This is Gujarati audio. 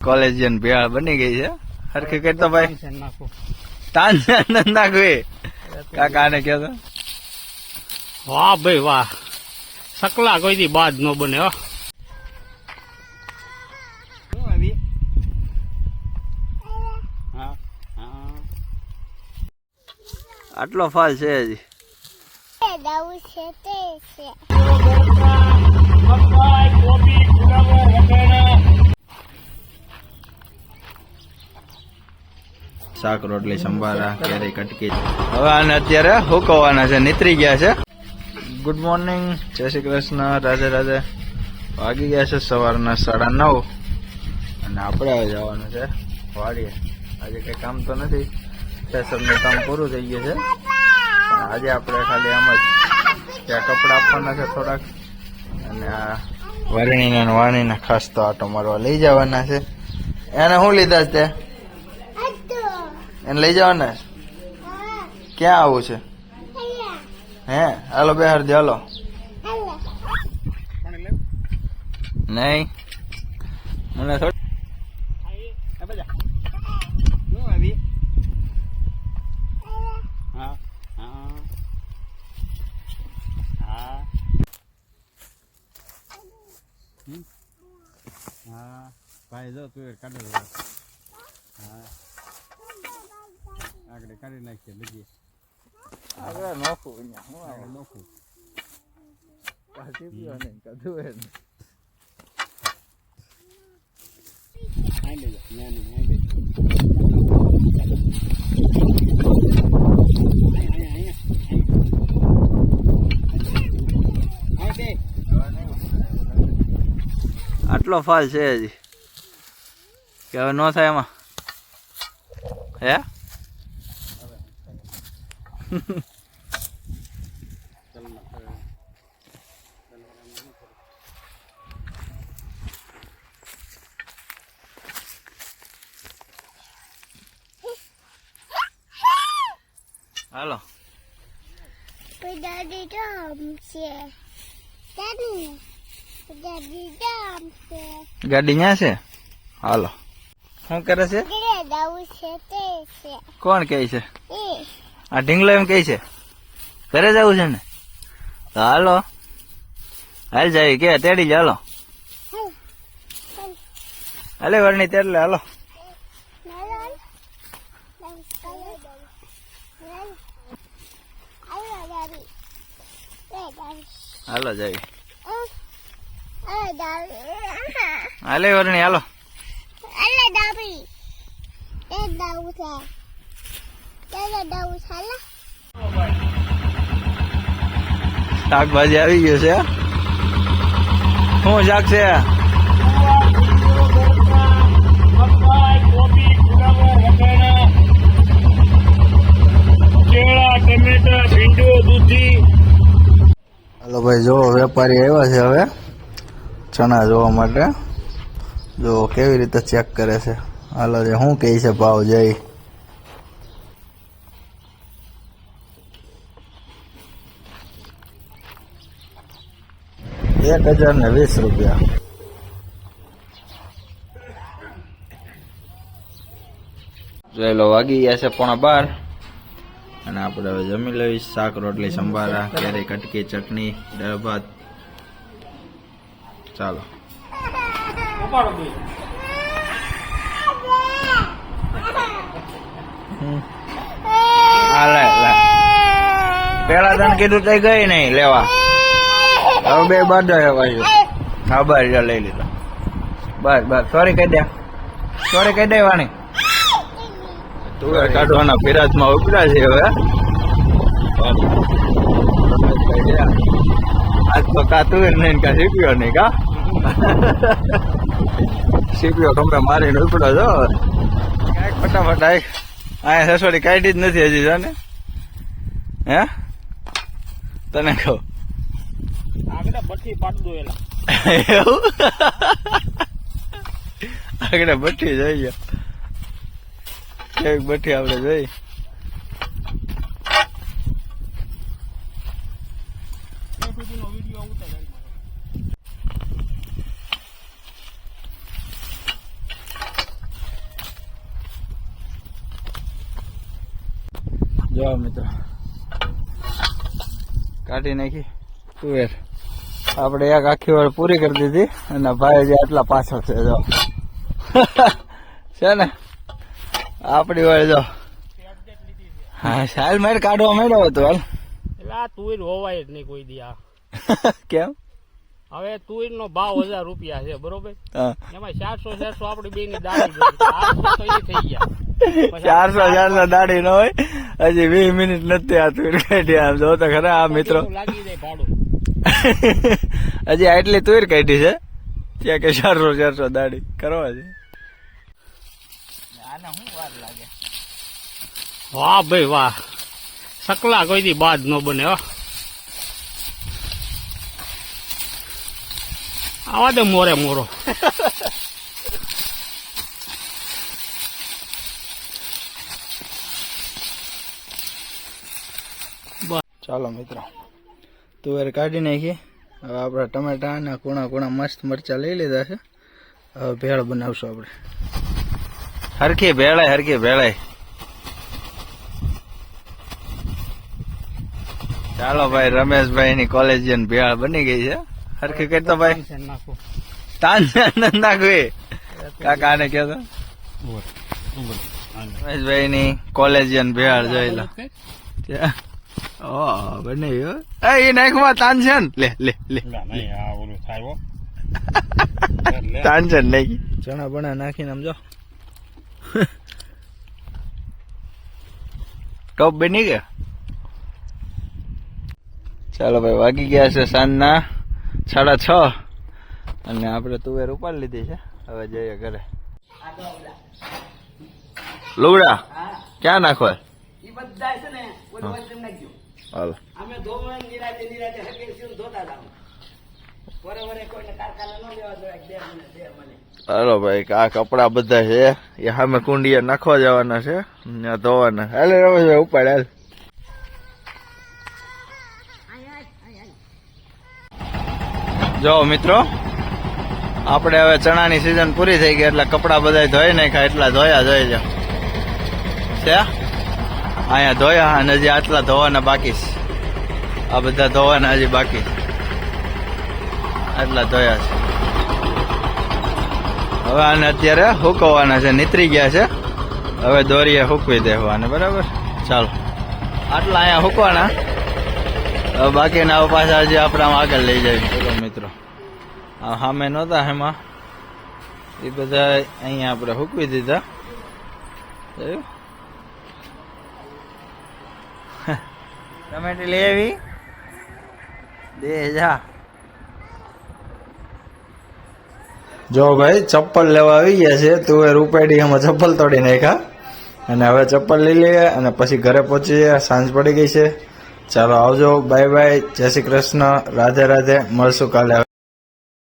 કોલેજિયન ભેળ બની ગઈ છે. હરખી કરતો ભાઈ. નાખું. તાન નાખવી કાકા ને કહો તો. વાહ ભાઈ વાહ. સકલા કોઈ થી બાદ નો બને હો. હા હા. આટલો ફાલ છે હજી. દાવું છે શાક, રોટલી, સંભારા, કેરી, કટકી. હવે આને અત્યારે હુકવાના છે, નીતરી ગયા છે. ગુડ મોર્નિંગ જય શ્રી કૃષ્ણ, રાધે રાધે. વાગી ગયા છે સવારના સાડા નવ. અને આપણે હવે જવાનું છે વાડીએ. આજે કઈ કામ તો નથી. સ્ટેશનનું કામ પૂરું થઈ ગયું છે. આજે આપણે ખાલી આમ જ ત્યાં કપડા આપવાના છે થોડાક. અને આ વરણીના વાણીના ખાસ તો આટો મારવા લઈ જવાના છે. એને શું લીધા છે? તે એને લઈ જવાના? ક્યાં આવું છે? હે? હાલો બે હરજી હાલો. નહીં. મને થોડી હા હા. હા. હા ભાઈ, જો તું કાઢો હા આગળ કાઢી નાખીએ લગી આગળ નોખું અહીંયા હું આવે આગળ નોખું પાછી પીવા નહીં કદું એને આઈ લેજો નાની આઈ લેજો અહીંયા અહીંયા અહીંયા આટલો ફાલ છે હજી કે હવે ન થાય એમાં હે હાલો દાદી ડામ છે દાદી દાદી ડામ છે ગાડી ન્યા છે હાલો શું કરે છે ઘરે દાવું છે તે છે કોણ કહે છે એ આ ઢીંગલો એમ કહે છે. ઘરે જવું છે ને? તો હાલો. હાલ જાય કે, તેડી જ હાલો. હાલે વરણી તેડલે હાલો. હાલો જાય. હાલે વરણી હાલો. હાલે દાદી એ દાવું છે. શાકભાજી આવી ગયું છે. શું શાક છે? હાલો ભાઈ જો વેપારી આવ્યા છે હવે. ચણા જોવા માટે. જો કેવી રીતે ચેક કરે છે. હાલો, જે શું કહે છે, ભાવ જઈ એક હજાર ને વીસ રૂપિયા. જોઈ લો, વાગી ગયા છે પોણા બાર. અને આપણે હવે જમી લઈશ, શાક, રોટલી, સંભારા, કેરી, કટકી, ચટણી, દાળ ભાત. ચાલો. પેલા તને કીધું તઈ ગઈ નહીં લેવા. હવે બે બાદ પાછું હા બસ જા લઈ લીધો. બસ બસ સોરી કહી દે. સોરી કહી દે વાણી. તું કાઢવાના ફિરાજમાં ઉપડા છે હવે આજ તો કાતું એને નહીં કા સીપ્યો નહીં કા? શીખ્યો ગમે મારીને ઉપડો છો કાંઈક ફટાફટ આય. અહીંયા સસોડી કાઢી જ નથી હજી જાને હે? તને કહું. આગળ ભઠ્ઠી પાટ દોયેલા એવું? આગળ બઠી જોઈએ. કેવી બઠી આપણે જોઈ જવાબ મિત્રો. કાઢી નાખી. તુવેર આપણે એક આખી વાર પૂરી કરી દીધી અને ભાઈ જે આટલા પાછળ છે જો. છે ને? આપણી વાર જો. હા સાલ મારે કાઢવા માંડ્યો હતો હાલ. એટલે આ તુર હોવાય જ નહીં કોઈ દી આ. કેમ? હવે તુર નો ભાવ હજાર રૂપિયા છે બરોબર? એમાં ચારસો ચારસો આપડી બે ની દાડી થઈ ગયા. ચારસો ચારસો દાઢી નો હોય. હજી વીસ મિનિટ નથી આ તુર કાઢી આમ જો તો ખરા આ મિત્રો. લાગી જાય ભાડું? હજી આટલી તુવેર કાઢી છે. ત્યાં કે ચારસો ચારસો દાઢી કરવા છે. આને શું વાર લાગે? વાહ ભાઈ વાહ. સકલા કોઈ દી બાદ ન બને હો. આવા દે મોરે મોરો. ચાલો મિત્રો તુવેર કાઢી નાખી. હવે આપણા ટમેટા અને કુણા કુણા મસ્ત મરચા લઈ લીધા છે. હવે ભેળ બનાવશું આપણે. હરખી ભેળાય હરખી ભેળાય. ચાલો ભાઈ રમેશભાઈ ની કોલેજિયન ભેળ બની ગઈ છે. હરખી કરતો ભાઈ. તાન નાખવી. કાકા ને કહેતો રમેશભાઈ ની કોલેજિયન ભેળ જોઈ લો. બની ગયો એ નાખવા તાનસેન લે લે લે. તાનસેન નાખી. ચણા બણા નાખીને આમ જો. ટોપ બની ગયા? ચાલો ભાઈ વાગી ગયા છે સાંજના સાડા છ. અને આપણે તુવેર ઉપાડી લીધી છે. હવે જઈએ ઘરે. લુગડા? ક્યાં નાખવા બધા છે ને હાલો. અમે ધોવા નિરાતે નિરાતે હકે છે ધોતા હતા. વરે વરે કોઈને કારખાના ન લેવા જોઈએ બે મને બે મને. હાલો ભાઈ આ કપડા બધા છે. એ સામે કુંડીએ નાખવા જવાના છે. ને ધોવાના. હાલે રમેશભાઈ ઉપાડ હાલ. જો મિત્રો આપણે હવે ચણાની સિઝન પૂરી થઈ ગઈ એટલે કપડા બધા ધોઈ નાખ્યા એટલા ધોયા જોઈ લો છે? અહીંયા ધોયા અને હજી આટલા ધોવાના બાકી છે. આ બધા ધોવાના હજી બાકી. આટલા ધોયા છે. હવે આને અત્યારે હુકવવાના છે, નીતરી ગયા છે. હવે દોરીએ હુકવી દેવાને, બરાબર? ચાલો. આટલા અહીંયા હુકવાના. બાકીના પાછા હજી આપણા આગળ લઈ જાય મિત્રો. આ સામે નહોતા એમાં એ બધા અહીંયા આપણે હુકવી દીધા. ટમેટી લઈ દે, જા. જો ભાઈ, ચપ્પલ લેવા આવી ગયા છે, તું એ રૂપેડી એમાં ચપ્પલ તોડી નાખ્યા. અને હવે ચપ્પલ લઈ લઈએ અને પછી ઘરે પહોંચીએ, સાંજ પડી ગઈ છે. ચાલો આવજો, બાય બાય, જય શ્રી કૃષ્ણ, રાધે રાધે, મળશું કાલે.